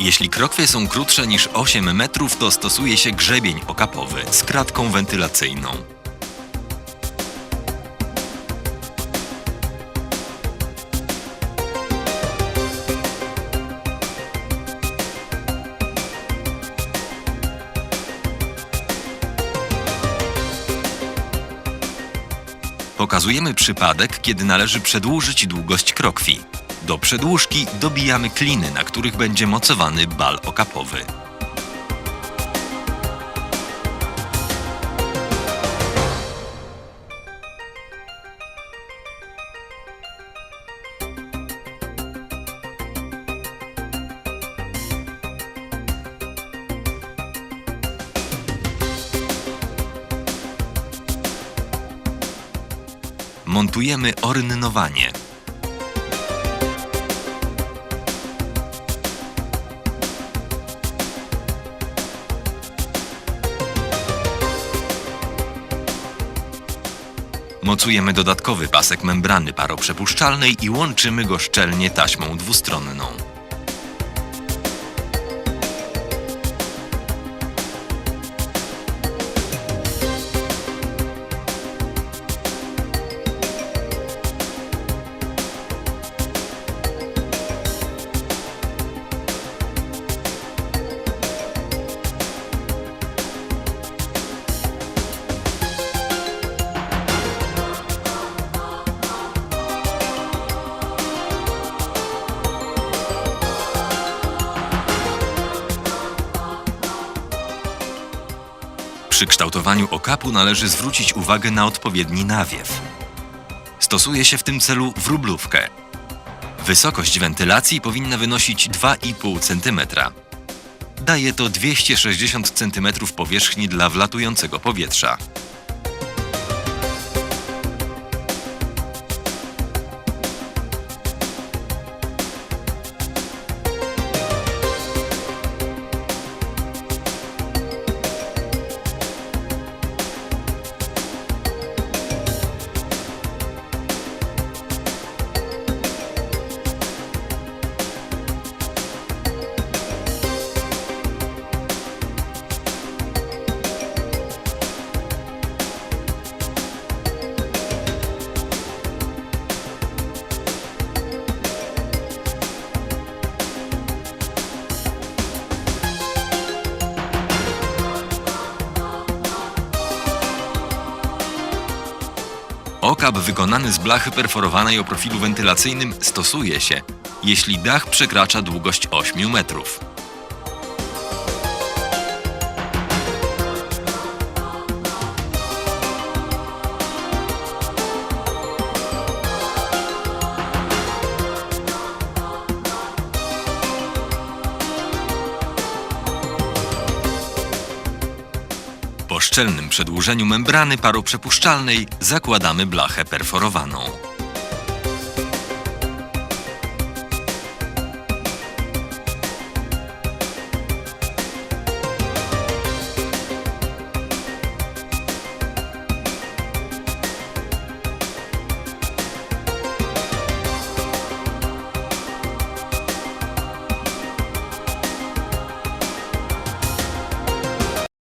Jeśli krokwie są krótsze niż 8 metrów, to stosuje się grzebień okapowy z kratką wentylacyjną. Pokazujemy przypadek, kiedy należy przedłużyć długość krokwi. Do przedłużki dobijamy kliny, na których będzie mocowany bal okapowy. Montujemy orynnowanie. Mocujemy dodatkowy pasek membrany paroprzepuszczalnej i łączymy go szczelnie taśmą dwustronną. Przy kształtowaniu okapu należy zwrócić uwagę na odpowiedni nawiew. Stosuje się w tym celu wróblówkę. Wysokość wentylacji powinna wynosić 2,5 cm. Daje to 260 cm powierzchni dla wlatującego powietrza. Okap wykonany z blachy perforowanej o profilu wentylacyjnym stosuje się, jeśli dach przekracza długość 8 metrów. Po szczelnym przedłużeniu membrany paroprzepuszczalnej zakładamy blachę perforowaną.